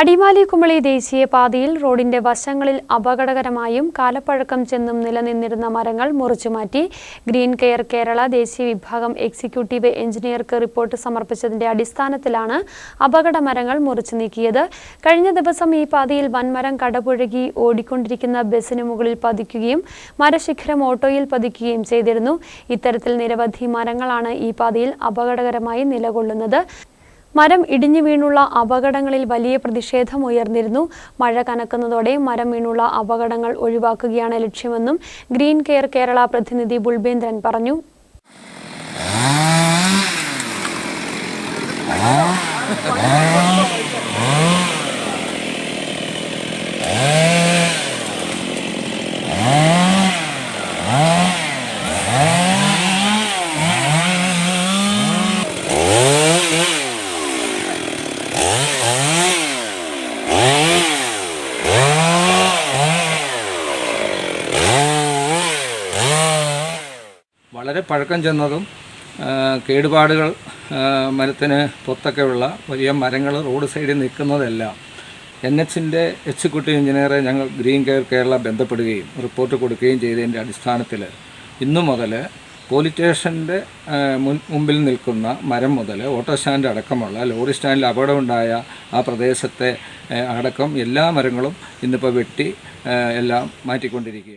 അടിമാലി കുമളി ദേശീയപാതയിൽ റോഡിന്റെ വശങ്ങളിൽ അപകടകരമായും കാലപ്പഴക്കം ചെന്നും നിലനിന്നിരുന്ന മരങ്ങൾ മുറിച്ചുമാറ്റി ഗ്രീൻ കെയർ കേരള ദേശീയ വിഭാഗം എക്സിക്യൂട്ടീവ് എഞ്ചിനീയർക്ക് റിപ്പോർട്ട് സമർപ്പിച്ചതിന്റെ അടിസ്ഥാനത്തിലാണ് അപകട മരങ്ങൾ മുറിച്ചു നീക്കിയത്. കഴിഞ്ഞ ദിവസം ഈ പാതയിൽ വൻമരം കടപുഴകി ഓടിക്കൊണ്ടിരിക്കുന്ന ബസിന് മുകളിൽ പതിക്കുകയും മരശിഖരം ഓട്ടോയിൽ പതിക്കുകയും ചെയ്തിരുന്നു. ഇത്തരത്തിൽ നിരവധി മരങ്ങളാണ് ഈ പാതയിൽ അപകടകരമായി നിലകൊള്ളുന്നത്. മരം ഇടിഞ്ഞു വീണുള്ള അപകടങ്ങളിൽ വലിയ പ്രതിഷേധം ഉയർന്നിരുന്നു. മഴ കനക്കുന്നതോടെ മരം വീണുള്ള അപകടങ്ങൾ ഒഴിവാക്കുകയാണ് ലക്ഷ്യമെന്നും ഗ്രീൻ കെയർ കേരള പ്രതിനിധി ബുൾബേന്ദ്രൻ പറഞ്ഞു. വളരെ പഴക്കം ചെന്നതും കേടുപാടുകൾ മരത്തിന് പൊത്തൊക്കെയുള്ള വലിയ മരങ്ങൾ റോഡ് സൈഡിൽ നിൽക്കുന്നതെല്ലാം എൻ എച്ചിന്റെ എക്സിക്യൂട്ടീവ് എഞ്ചിനീയറെ ഞങ്ങൾ ഗ്രീൻ കെയർ കേരള ബന്ധപ്പെടുകയും റിപ്പോർട്ട് കൊടുക്കുകയും ചെയ്തതിന്റെ അടിസ്ഥാനത്തിൽ ഇന്നു മുതൽ പോലീസ് സ്റ്റേഷന്റെ മുൻ മുമ്പിൽ നിൽക്കുന്ന മരം മുതൽ ഓട്ടോ സ്റ്റാൻഡ് അടക്കമുള്ള ലോറി സ്റ്റാൻഡിൽ അപകടമുണ്ടായ ആ പ്രദേശത്തെ അടക്കം എല്ലാ മരങ്ങളും ഇന്നിപ്പോൾ വെട്ടി എല്ലാം മാറ്റിക്കൊണ്ടിരിക്കുകയാണ്.